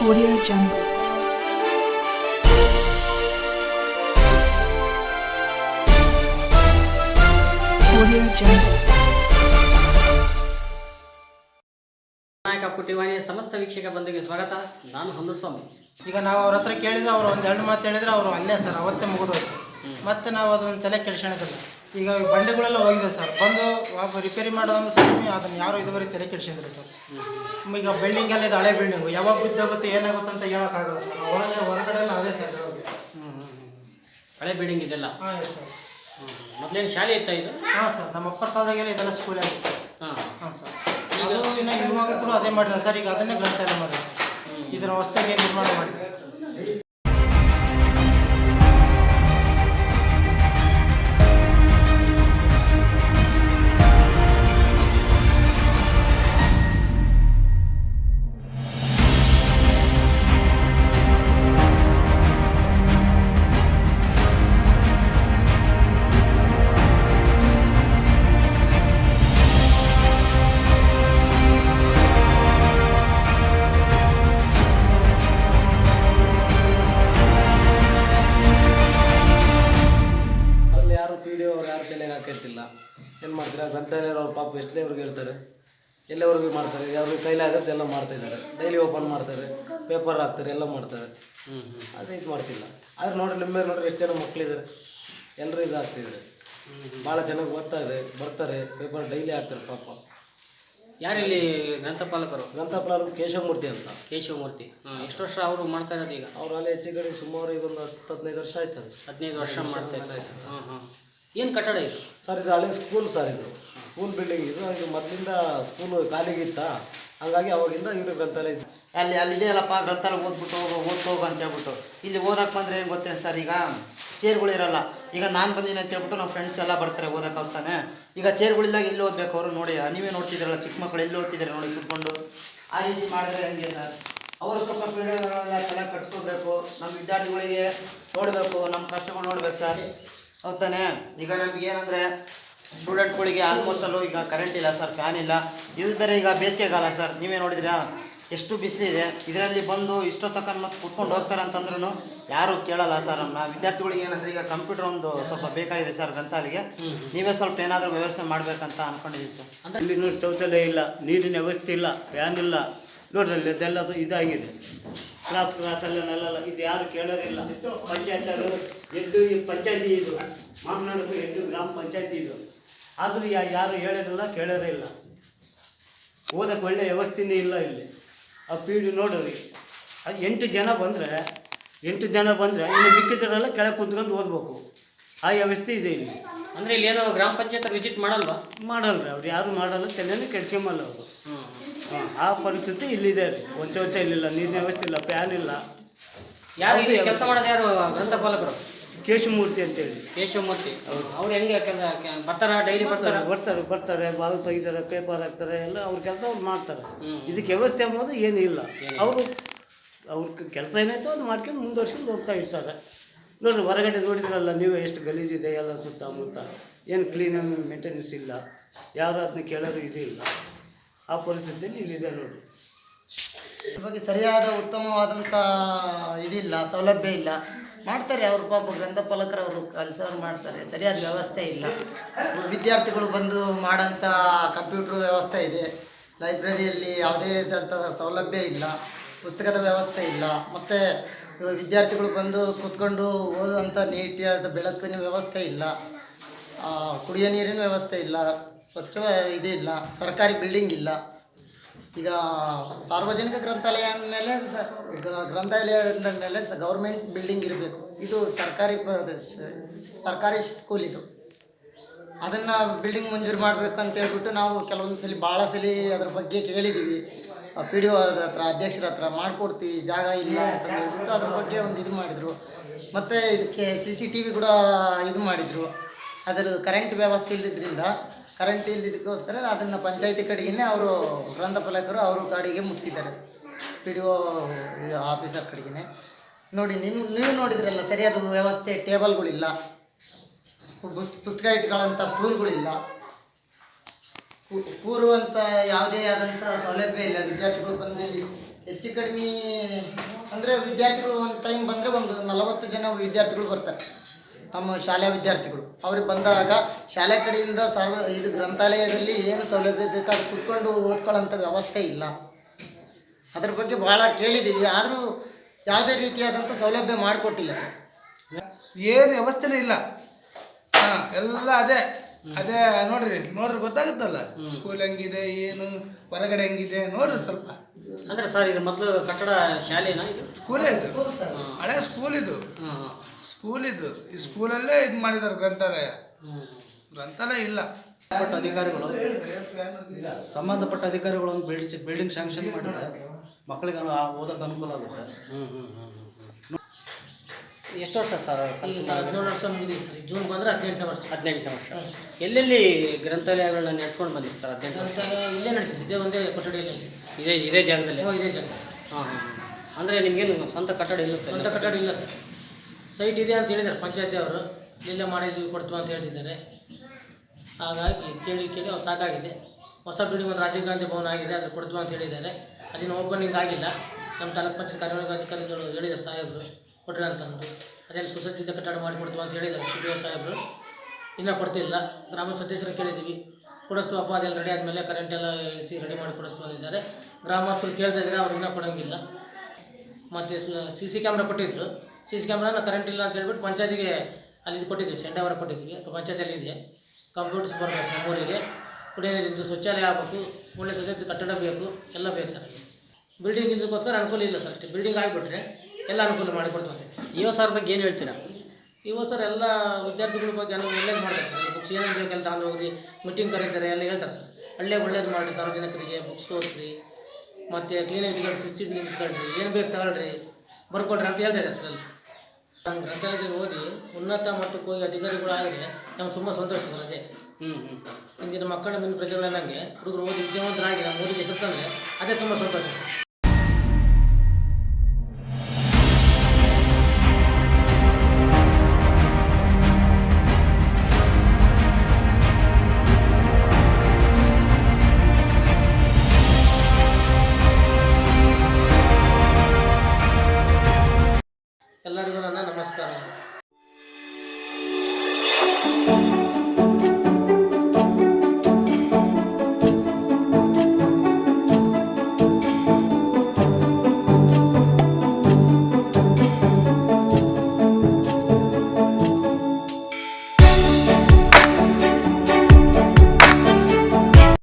Audio Jungle. Audio Jungle. ನಾಯಕ ಸಮಸ್ತ ವೀಕ್ಷಕ ಬಂಧುಗೆ ಸ್ವಾಗತ ನಾನು ಸ್ವಾಮಿ ಈಗ ನಾವು ಅವ್ರ ಹತ್ರ ಕೇಳಿದ್ರೆ ಅವ್ರು ಒಂದು ಎರಡು ಮಾತು ಹೇಳಿದ್ರೆ ಅವರು ಅಲ್ಲೇ ಸರ್ ಅವತ್ತೇ ಮುಗಿದೋಯ್ತು ಮತ್ತೆ ನಾವು ಅದನ್ನು ತಲೆ ಕೆಡಿಸ್ಕೊಳೋದಿಲ್ಲ ಈಗ ಬಂಡೆಗಳೆಲ್ಲ ಹೋಗಿದೆ ಸರ್. ಬಂದು ರಿಪೇರಿ ಮಾಡೋದಂದ್ರೆ ಸ್ವಲ್ಪ ಅದನ್ನು ಯಾರು ಇದುವರೆಗೆ ತೆರೆ ಕೆಡಿಸಿದ್ರು ಸರ್. ಈಗ ಬಿಲ್ಡಿಂಗ್ ಎಲ್ಲ ಇದೆ ಹಳೆ ಬಿಲ್ಡಿಂಗು ಯಾವಾಗ ಬಿದ್ದೋಗುತ್ತೆ ಏನಾಗುತ್ತೆ ಅಂತ ಹೇಳೋಕ್ಕಾಗಲ್ಲ ಸರ್. ಒಳಗೆ ಹೊರಗಡೆ ಎಲ್ಲ ಅದೇ ಸರ್ ಹ್ಞೂ ಹ್ಞೂ ಹಳೆ ಬಿಲ್ಡಿಂಗ್ ಇದೆಲ್ಲ? ಹಾಂ ಎಸ್ ಸರ್ ಮೊದಲೇನು ಶಾಲೆ ಇತ್ತ ಇದು? ಹಾಂ ಸರ್ ನಮ್ಮ ಅಪ್ಪರ ಕಾಲದಾಗೆಲ್ಲ ಇದೆಲ್ಲ ಸ್ಕೂಲ್ ಆಗಿತ್ತು ಹಾಂ. ಹಾಂ ಸರ್ ಅದು ಇನ್ನು ಇವಾಗ ಕೂಡ ಅದೇ ಮಾಡಿದ್ರೆ ಸರ್ ಈಗ ಅದನ್ನೇ ಗ್ರಂಥಾಲಯ ಮಾಡಿದೆ ಸರ್ ಇದರ ಹೊಸದಾಗಿ ನಿರ್ಮಾಣ ಮಾಡಿದೆ ಸರ್ ಮಾಡ್ತಾರೆ ಅವ್ರ ಪಾಪ ಎಷ್ಟೇ ಅವ್ರಿಗೆ ಇರ್ತಾರೆ ಎಲ್ಲವ್ರಿಗೆ ಮಾಡ್ತಾರೆ ಅವ್ರಿಗೆ ಕೈಲಾಗುತ್ತೆ ಎಲ್ಲ ಮಾಡ್ತಾ ಇದ್ದಾರೆ. ಡೈಲಿ ಓಪನ್ ಮಾಡ್ತಾರೆ ಪೇಪರ್ ಹಾಕ್ತಾರೆ ಎಲ್ಲ ಮಾಡ್ತಾರೆ. ಹ್ಞೂ ಹ್ಞೂ ಅದೇ ಇದು ಮಾಡ್ತಿಲ್ಲ. ಆದರೆ ನೋಡಿರಿ ನಿಮ್ಮ ಮೇಲೆ ನೋಡ್ರಿ ಎಷ್ಟು ಜನ ಮಕ್ಕಳಿದ್ದಾರೆ ಎಲ್ಲರೂ ಇದಾಗ್ತಿದ್ದಾರೆ ಭಾಳ ಜನಕ್ಕೆ ಓದ್ತಾ ಇದೆ ಬರ್ತಾರೆ ಪೇಪರ್ ಡೈಲಿ ಹಾಕ್ತಾರೆ ಪಾಪ. ಯಾರಿಲ್ಲಿ ಗ್ರಂಥಪಾಲಕರು? ಗ್ರಂಥಪಾಲರು ಕೇಶವಮೂರ್ತಿ ಅಂತ. ಕೇಶವಮೂರ್ತಿ. ಎಷ್ಟು ವರ್ಷ ಅವರು ಮಾಡ್ತಾ ಇರೋದು ಈಗ? ಅವ್ರು ಅಲ್ಲಿ ಹೆಚ್ಚು ಕಡೆ ಸುಮಾರು ಈಗ ಒಂದು ಹತ್ತು ಹದಿನೈದು ವರ್ಷ ಆಯ್ತು ಸರ್ ಹದಿನೈದು ವರ್ಷ ಮಾಡ್ತಾ ಇದ್ದಾರೆ. ಹಾಂ ಹಾಂ ಏನು ಕಟ್ಟಡ ಇದು? ಸರ್ ಇದು ಹಳೆ ಸ್ಕೂಲ್ ಸರ್ ಇದು. ಸ್ಕೂಲ್ ಬಿಲ್ಡಿಂಗ್ ಇದು ಇದು ಮೊದಲಿಂದ ಸ್ಕೂಲ್ ಖಾಲಿಗಿತ್ತ? ಹಾಗಾಗಿ ಅವಾಗಿಂದ ಇವರು ಗ್ರಂಥಾಲಯ. ಅಲ್ಲಿ ಅಲ್ಲಿ ಇದೆಯಲ್ಲಪ್ಪ ಗ್ರಂಥಾಲಯ ಓದ್ಬಿಟ್ಟು ಹೋಗು ಓದ್ ಹೋಗು ಅಂತ ಹೇಳ್ಬಿಟ್ಟು. ಇಲ್ಲಿ ಓದಕ್ಕೆ ಬಂದರೆ ಏನು ಗೊತ್ತೇನು ಸರ್, ಈಗ ಚೇರ್ಗಳು ಇರಲ್ಲ. ಈಗ ನಾನು ಬಂದೀನಿ ಅಂತ ಹೇಳ್ಬಿಟ್ಟು ನಮ್ಮ ಫ್ರೆಂಡ್ಸ್ ಎಲ್ಲ ಬರ್ತಾರೆ ಓದಕ್ಕೆ ಹೋಗ್ತಾನೆ ಈಗ ಚೇರ್ಗಳಿದ್ದಾಗ ಎಲ್ಲಿ ಓದಬೇಕು ಅವರು ನೋಡಿ, ನೀವೇ ನೋಡ್ತಿದ್ದೀರಲ್ಲ, ಚಿಕ್ಕ ಮಕ್ಕಳು ಎಲ್ಲಿ ಓದ್ತಿದ್ದಾರೆ ನೋಡಿ ಕೂತ್ಕೊಂಡು. ಆ ರೀತಿ ಮಾಡಿದ್ರೆ ಹೆಂಗೆ ಸರ್? ಅವರು ಸ್ವಲ್ಪ ಪೀಳಿಗೆಗಳೆಲ್ಲ ಚೆನ್ನಾಗಿ ಕಟ್ಸ್ಕೋಬೇಕು, ನಮ್ಮ ವಿದ್ಯಾರ್ಥಿಗಳಿಗೆ ನೋಡಬೇಕು, ನಮ್ಮ ಕಷ್ಟಗಳು ನೋಡ್ಬೇಕು ಸರ್. ಹೌದಾನೆ ಈಗ ನಮ್ಗೆ ಏನಂದರೆ ಸ್ಟೂಡೆಂಟ್ಗಳಿಗೆ ಆಲ್ಮೋಸ್ಟ್ ಅಲ್ಲೂ ಈಗ ಕರೆಂಟ್ ಇಲ್ಲ ಸರ್ ಫ್ಯಾನ್ ಇಲ್ಲ. ಇದು ಬೇರೆ ಈಗ ಬೇಸಿಗೆಗಾಲ ಸರ್ ನೀವೇ ನೋಡಿದ್ರಾ? ಎಷ್ಟು ಬಿಸಿಲಿದೆ ಇದರಲ್ಲಿ ಬಂದು ಇಷ್ಟೊತ್ತಕ್ಕ ಮತ್ತೆ ಕುತ್ಕೊಂಡು ಹೋಗ್ತಾರೆ ಅಂತಂದ್ರೂ ಯಾರು ಕೇಳಲ್ಲ ಸರ್ ನಮ್ಮ ವಿದ್ಯಾರ್ಥಿಗಳಿಗೆ ಏನಂದ್ರೆ ಈಗ ಕಂಪ್ಯೂಟರ್ ಒಂದು ಸ್ವಲ್ಪ ಬೇಕಾಗಿದೆ ಸರ್ ಗ್ರಂಥಾಲಿಗೆ ನೀವೇ ಸ್ವಲ್ಪ ಏನಾದರೂ ವ್ಯವಸ್ಥೆ ಮಾಡಬೇಕಂತ ಅನ್ಕೊಂಡಿದ್ದೀವಿ ಸರ್ ಇಲ್ಲಿ ನೋಡಿ ಶೌಚಾಲಯ ಇಲ್ಲ ನೀರಿನ ವ್ಯವಸ್ಥೆ ಇಲ್ಲ ಫ್ಯಾನ್ ಇಲ್ಲ. ನೋಡ್ರಿ ಅಲ್ಲಿ ಅದೆಲ್ಲ ಇದಾಗಿದೆ. ಕ್ಲಾಸ್ ಕ್ಲಾಸಲ್ಲ ನೆಲ್ಲ ಇದು ಯಾರು ಕೇಳೋರಿಲ್ಲ. ಪಂಚಾಯತ್ ಎದ್ದು ಈ ಪಂಚಾಯತಿ ಇದು. ಮಾತನಾಡೋದು ಎದ್ದು ಗ್ರಾಮ ಪಂಚಾಯತಿ ಇದು. ಆದರೂ ಯಾ ಯಾರು ಹೇಳೋದಿಲ್ಲ ಕೇಳೋರೇ ಇಲ್ಲ. ಓದಕ್ಕೆ ಒಳ್ಳೆ ವ್ಯವಸ್ಥೆನೇ ಇಲ್ಲ ಇಲ್ಲಿ. ಆ ಪೀಡಿ ನೋಡ್ರಿ. ಅದು ಎಂಟು ಜನ ಬಂದರೆ ಎಂಟು ಜನ ಬಂದರೆ ಇನ್ನು ಮಿಕ್ಕಿದರೆಲ್ಲ ಕೆಳಗೆ ಕುಂತ್ಕೊಂಡು ಓದ್ಬೇಕು. ಆ ವ್ಯವಸ್ಥೆ ಇದೆ ಇಲ್ಲಿ. ಅಂದರೆ ಇಲ್ಲಿ ಏನೋ ಗ್ರಾಮ ಪಂಚಾಯತ್ ವಿಸಿಟ್ ಮಾಡಲ್ವಾ? ಮಾಡಲ್ರಿ ಅವ್ರು. ಯಾರು ಮಾಡಲ್ಲ ತಲೆನೇ ಕೆಡ್ಸ್ಕೊಂಬಲ್ಲ ಅವರು. ಹ್ಞೂ ಹಾಂ ಆ ಪರಿಸ್ಥಿತಿ ಇಲ್ಲಿದೆ ರೀ. ಒಂದು ಒಂದೇ ಇಲ್ಲಿಲ್ಲ ನೀರಿನ ವ್ಯವಸ್ಥೆ ಇಲ್ಲ ಫ್ಯಾನ್ ಇಲ್ಲ. ಯಾರು ಕೆಲಸ ಮಾಡೋದು ಯಾರು? ಗ್ರಂಥಪಾಲಕರು? ಕೇಶಮೂರ್ತಿ ಅಂತೇಳಿ. ಕೇಶವಮೂರ್ತಿ ಅವ್ರು ಹೆಂಗೆ ಬರ್ತಾರ? ಡೈಲಿ ಬರ್ತಾರ ಬರ್ತಾರೆ? ಬರ್ತಾರೆ ಬಾಗಿಲು ತೆಗಿತಾರೆ ಪೇಪರ್ ಹಾಕ್ತಾರೆ ಎಲ್ಲ ಅವ್ರ ಕೆಲಸ ಅವ್ರು ಮಾಡ್ತಾರೆ. ಇದಕ್ಕೆ ವ್ಯವಸ್ಥೆ ಅನ್ನೋದು ಏನೂ ಇಲ್ಲ. ಅವರು ಅವ್ರ ಕೆಲಸ ಏನಾಯ್ತು ಅದು ಮಾಡ್ಕೊಂಡು ಮುಂದುವರ್ಸ್ಕೊಂಡು ಹೋಗ್ತಾ ಇರ್ತಾರೆ. ನೋಡಿರಿ ಹೊರಗಡೆ ನೋಡಿದ್ರಲ್ಲ ನೀವೇ ಎಷ್ಟು ಗಲೀಜಿದೆ ಎಲ್ಲ ಸುತ್ತಮುತ್ತ. ಏನು ಕ್ಲೀನಾಗಿ ಮೇಂಟೆನೆನ್ಸ್ ಇಲ್ಲ. ಯಾರು ಅದನ್ನ ಕೇಳೋರು ಇದು ಇಲ್ಲ. ಆ ಪರಿಸ್ಥಿತಿಯಲ್ಲಿ ಇಲ್ಲಿದೆ ನೋಡಿರಿ. ಬಗ್ಗೆ ಸರಿಯಾದ ಉತ್ತಮವಾದಂಥ ಇದಿಲ್ಲ ಸೌಲಭ್ಯ ಇಲ್ಲ. ಮಾಡ್ತಾರೆ ಅವ್ರ ಪಾಪ ಗ್ರಂಥಪಾಲಕರು ಅವರು ಕೆಲಸ ಮಾಡ್ತಾರೆ. ಸರಿಯಾದ ವ್ಯವಸ್ಥೆ ಇಲ್ಲ. ವಿದ್ಯಾರ್ಥಿಗಳು ಬಂದು ಮಾಡೋಂಥ ಕಂಪ್ಯೂಟ್ರ್ ವ್ಯವಸ್ಥೆ ಇದೆ. ಲೈಬ್ರರಿಯಲ್ಲಿ ಯಾವುದೇ ಇದ್ದಂಥ ಸೌಲಭ್ಯ ಇಲ್ಲ. ಪುಸ್ತಕದ ವ್ಯವಸ್ಥೆ ಇಲ್ಲ. ಮತ್ತು ವಿದ್ಯಾರ್ಥಿಗಳು ಬಂದು ಕೂತ್ಕೊಂಡು ಓದುವಂಥ ನೀಟಿಯಾದ ಬೆಳಕಿನ ವ್ಯವಸ್ಥೆ ಇಲ್ಲ. ಕುಡಿಯೋ ನೀರಿನ ವ್ಯವಸ್ಥೆ ಇಲ್ಲ. ಸ್ವಚ್ಛ ಇದಿಲ್ಲ. ಸರ್ಕಾರಿ ಬಿಲ್ಡಿಂಗ್ ಇಲ್ಲ. ಈಗ ಸಾರ್ವಜನಿಕ ಗ್ರಂಥಾಲಯ ಅಂದಮೇಲೆ ಸ ಗ್ರ- ಗ್ರಂಥಾಲಯ ಮೇಲೆ ಸ ಗೌರ್ಮೆಂಟ್ ಬಿಲ್ಡಿಂಗ್ ಇರಬೇಕು. ಇದು ಸರ್ಕಾರಿ ಸರ್ಕಾರಿ ಸ್ಕೂಲ್ ಇದು. ಅದನ್ನು ಬಿಲ್ಡಿಂಗ್ ಮಂಜೂರು ಮಾಡಬೇಕು ಅಂತ ಹೇಳ್ಬಿಟ್ಟು ನಾವು ಕೆಲವೊಂದು ಸಲ ಭಾಳ ಸಲ ಅದ್ರ ಬಗ್ಗೆ ಕೇಳಿದ್ದೀವಿ ಪಿ ಡಿ ಒ ಹತ್ರ, ಅಧ್ಯಕ್ಷರ ಹತ್ರ ಮಾಡಿಕೊಡ್ತೀವಿ, ಜಾಗ ಇಲ್ಲ ಅಂತ ಹೇಳ್ಬಿಟ್ಟು ಅದ್ರ ಬಗ್ಗೆ ಒಂದು ಇದು ಮಾಡಿದರು. ಮತ್ತು ಇದಕ್ಕೆ ಸಿ ಸಿ ಟಿ ವಿ ಕೂಡ ಇದು ಮಾಡಿದರು. ಅದರದ್ದು ಕರೆಂಟ್ ವ್ಯವಸ್ಥೆ ಇಲ್ಲದ್ರಿಂದ ಕರೆಂಟ್ ಇಲ್ಲದಕ್ಕೋಸ್ಕರ ಅದನ್ನು ಪಂಚಾಯತಿ ಕಡೆಗೇ ಅವರು ಗ್ರಂಥಪಾಲಕರು ಅವರು ಗಾಡಿಗೆ ಮುಗಿಸಿದ್ದಾರೆ ಪಿ ಡಿ ಒ ಆಫೀಸರ್ ಕಡೆಗೇ ನೋಡಿ ನಿಮ್ಮ ನೀವು ನೋಡಿದ್ರಲ್ಲ, ಸರಿಯಾದ ವ್ಯವಸ್ಥೆ ಟೇಬಲ್ಗಳಿಲ್ಲ. ಪುಸ್ ಪುಸ್ತಕ ಇಟ್ಕೊಳ್ಳೋಂಥ ಸ್ಟೂಲ್ಗಳಿಲ್ಲ. ಕೂರುವಂಥ ಯಾವುದೇ ಆದಂಥ ಸೌಲಭ್ಯ ಇಲ್ಲ. ವಿದ್ಯಾರ್ಥಿಗಳು ಬಂದು ಇಲ್ಲಿ ಹೆಚ್ಚು ಕಡಿಮೆ ಅಂದರೆ ವಿದ್ಯಾರ್ಥಿಗಳು ಒಂದು ಟೈಮ್ ಬಂದರೆ ಒಂದು ನಲವತ್ತು ಜನ ವಿದ್ಯಾರ್ಥಿಗಳು ಬರ್ತಾರೆ. ನಮ್ಮ ಶಾಲೆಯ ವಿದ್ಯಾರ್ಥಿಗಳು. ಅವ್ರಿಗೆ ಬಂದಾಗ ಶಾಲೆ ಕಡೆಯಿಂದ ಸರ್ವ ಇದು ಗ್ರಂಥಾಲಯದಲ್ಲಿ ಏನು ಸೌಲಭ್ಯ ಬೇಕಾದ್ರೂ ಕೂತ್ಕೊಂಡು ಓದ್ಕೊಳ್ಳೋಂಥ ವ್ಯವಸ್ಥೆ ಇಲ್ಲ. ಅದ್ರ ಬಗ್ಗೆ ಭಾಳ ಕೇಳಿದ್ದೀವಿ. ಆದರೂ ಯಾವುದೇ ರೀತಿಯಾದಂಥ ಸೌಲಭ್ಯ ಮಾಡಿಕೊಟ್ಟಿಲ್ಲ ಸರ್. ಏನು ವ್ಯವಸ್ಥೆನೇ ಇಲ್ಲ. ಹಾಂ ಎಲ್ಲ ಅದೇ. ಅದೇ ನೋಡ್ರಿ ನೋಡ್ರಿ ಗೊತ್ತಾಗುತ್ತಲ್ಲ? ಸ್ಕೂಲ್ ಹೆಂಗಿದೆ ಏನು ಹೊರಗಡೆ ಹೆಂಗಿದೆ ನೋಡ್ರಿ ಸ್ವಲ್ಪ. ಅಂದ್ರೆ ಸರ್ ಇದು ಮೊದಲು ಕಟ್ಟಡ ಶಾಲೆನಾ ಇದು? ಸ್ಕೂಲೇ ಇದು. ಹಳೆ ಸ್ಕೂಲ್ ಇದು. ಹಾಂ. ಸ್ಕೂಲ್ ಇದು. ಈ ಸ್ಕೂಲಲ್ಲೇ ಇದು ಮಾಡಿದ್ದಾರೆ ಗ್ರಂಥಾಲಯ. ಗ್ರಂಥಾಲಯ ಇಲ್ಲ. ಸಂಬಂಧಪಟ್ಟ ಅಧಿಕಾರಿಗಳು ಸಂಬಂಧಪಟ್ಟ ಅಧಿಕಾರಿಗಳು ಒಂದು ಬಿಲ್ಡಿಂಗ್ ಬಿಲ್ಡಿಂಗ್ ಸ್ಯಾಂಕ್ಷನ್ ಮಾಡಿದ್ರೆ ಮಕ್ಕಳಿಗೆ ಅನು- ಆ ಓದೋಕೆ ಅನುಕೂಲ ಆಗುತ್ತೆ. ಹ್ಞೂ ಹ್ಞೂ ಹ್ಞೂ ಎಷ್ಟು ವರ್ಷ ಸರ್ ಸಲ್ಲಿಸಿದ ಹದಿನೇಳು ವರ್ಷ ಮುಗಿದಿದೆ ಸರ್. ಜೂನ್ ಬಂದರೆ ಹದಿನೆಂಟನೇ ವರ್ಷ. ಹದಿನೆಂಟನೇ ವರ್ಷ. ಎಲ್ಲೆಲ್ಲಿ ಗ್ರಂಥಾಲಯಗಳನ್ನ ನಡೆಸ್ಕೊಂಡು ಬಂದಿರಿ ಸರ್ ಹದಿನೆಂಟು ವರ್ಷ? ಗ್ರಂಥಾಲಯ ಇಲ್ಲೇ ನಡೆಸಿದ್ದು ಇದೇ ಒಂದೇ ಕೊಠಡಿಯಲ್ಲಿ ನಡೆಸಿದ್ದು ಇದೇ ಇದೇ ಜಾಗದಲ್ಲಿ? ಹ್ಞೂ, ಇದೇ ಜಾಗ ಹಾಂ ಹಾಂ. ಅಂದರೆ ನಿಮಗೇನು ಸ್ವಂತ ಕಟ್ಟಡ ಇಲ್ಲ ಸರ್? ಸ್ವಂತ ಕಟ್ಟಡ ಇಲ್ಲ ಸರ್. ಸೈಟ್ ಇದೆ ಅಂತ ಹೇಳಿದ್ದಾರೆ ಪಂಚಾಯತಿ ಅವರು. ಇಲ್ಲೇ ಮಾಡಿದ್ವಿ ಕೊಡ್ತು ಅಂತ ಹೇಳ್ತಿದ್ದಾರೆ. ಹಾಗಾಗಿ ಕೇಳಿ ಕೇಳಿ ಅವ್ರು ಸಾಕಾಗಿದೆ. ಹೊಸ ಬಿಲ್ಡಿಂಗ್ ಒಂದು ರಾಜೀವ್ ಗಾಂಧಿ ಭವನ ಆಗಿದೆ ಅದು ಕೊಡ್ತು ಅಂತ ಹೇಳಿದ್ದಾರೆ. ಅದಿನ್ನು ಓಪನಿಂಗ್ ಆಗಿಲ್ಲ. ನಮ್ಮ ತಾಲೂಕು ಪಂಚಾಯತ್ ಕಾರ್ಯನಿರ್ವಾಹಕ ಅಧಿಕಾರಿಗಳು ಹೇಳಿದ್ದಾರೆ ಸಾಹೇಬರು ಕೊಟ್ಟರೆ ಅಂತಂದು ಅದೆಲ್ಲ ಸುಸಜ್ಜಿತ ಕಟ್ಟಡ ಮಾಡಿಕೊಡ್ತೀವಿ ಅಂತ ಹೇಳಿದ್ದಾರೆ ಪಿ ಡಿ ಒ ಸಾಹೇಬರು. ಇನ್ನೂ ಕೊಡ್ತಿಲ್ಲ. ಗ್ರಾಮ ಸದಸ್ಯರು ಕೇಳಿದ್ದೀವಿ. ಕೊಡಿಸ್ತೀವಿ ಅಪ್ಪ ಅದೆಲ್ಲ ರೆಡಿ ಆದಮೇಲೆ ಕರೆಂಟ್ ಎಲ್ಲ ಇಳಿಸಿ ರೆಡಿ ಮಾಡಿ ಕೊಡಿಸ್ತು ಅಂದಿದ್ದಾರೆ. ಗ್ರಾಮಸ್ಥರು ಕೇಳ್ತಾ ಇದ್ದಾರೆ, ಅವ್ರು ಇನ್ನೂ ಕೊಡೋಂಗಿಲ್ಲ. ಮತ್ತು ಸಿ ಸಿ ಕ್ಯಾಮ್ರಾ ಕೊಟ್ಟಿದ್ರು. ಸಿ ಸಿ ಕ್ಯಾಮ್ರಾನ ಕರೆಂಟ್ ಇಲ್ಲ ಅಂತ ಹೇಳ್ಬಿಟ್ಟು ಪಂಚಾಯತಿಗೆ ಅಲ್ಲಿ ಕೊಟ್ಟಿದ್ದೀವಿ ಸೆಂಡ್ ಅವರ್ ಕೊಟ್ಟಿದ್ದೀವಿ. ಪಂಚಾಯತಿಯಲ್ಲಿ ಇದೆ. ಕಂಪ್ಯೂಟರ್ಸ್ ಬರಬೇಕು ನಮ್ಮೂರಿಗೆ ಕುಡಿಯೋ ನೀರಿಂದು ಶೌಚಾಲಯ ಆಗಬೇಕು ಒಳ್ಳೆ ಸ್ವಚ್ಛತೆ ಕಟ್ಟಡ ಬೇಕು ಎಲ್ಲ ಬೇಕು ಸರ್ ಬಿಲ್ಡಿಂಗ್ ಇದಕ್ಕೋಸ್ಕರ ಅನುಕೂಲ ಇಲ್ಲ ಸರ್ ಅಷ್ಟೇ. ಬಿಲ್ಡಿಂಗ್ ಆಗಿಬಿಟ್ರೆ ಎಲ್ಲ ಅನುಕೂಲ ಮಾಡಿಕೊಡ್ತೀವಿ ಇವ ಸರ್ ಬಗ್ಗೆ ಏನು ಹೇಳ್ತೀರಾ? ಇವ ಸರ್ ಎಲ್ಲ ವಿದ್ಯಾರ್ಥಿಗಳ ಬಗ್ಗೆ ಎಲ್ಲ ಒಳ್ಳೇದು ಮಾಡ್ತಾರೆ ಸರ್. ಬುಕ್ಸ್ ಏನೇನು ಬೇಕೆಲ್ಲ ತಗೊಂಡು ಹೋಗಿ ಮೀಟಿಂಗ್ ಕರೀತಾರೆ ಎಲ್ಲ ಹೇಳ್ತಾರೆ ಸರ್. ಒಳ್ಳೆ ಒಳ್ಳೇದು ಮಾಡಿ ಸಾರ್ವಜನಿಕರಿಗೆ ಬುಕ್ಸ್ ತೋರಿಸ್ರಿ. ಮತ್ತು ಕ್ಲೀನಾಗಿ ಇಟ್ಕೊಳ್ರಿ ಶಿಸ್ತಿಗೆ ಇಟ್ಕೊಳ್ರಿ ಏನು ಬೇಕು ತಗೊಳ್ರಿ. ಬರ್ಕೊಡ್ರಿ ಅಂತ ಹೇಳ್ತಾ ಇದ್ದಾರೆ ಸರ್ ಅಲ್ಲಿ. ನಮ್ಮ ಗ್ರಂಥಾಲಯದಲ್ಲಿ ಓದಿ ಉನ್ನತ ಮಟ್ಟಕ್ಕೆ ಹೋಗಿ ಅಧಿಕಾರಿಗಳು ಆದರೆ ನಮ್ಗೆ ತುಂಬ ಸಂತೋಷ ರಜೆ ಹ್ಞೂ ಹ್ಞೂ ಇಂದಿನ ಮಕ್ಕಳ ಮುಂದೆ ಪ್ರಜೆಗಳನ್ನಂಗೆ ಹುಡುಗರು ಓದಿ ವಿದ್ಯಾವಂತರಾಗಿ ನಮ್ಮ ಊರಿಗೆ ಹೆಸರು ತಂದರೆ ಅದೇ ತುಂಬ ಸಂತೋಷ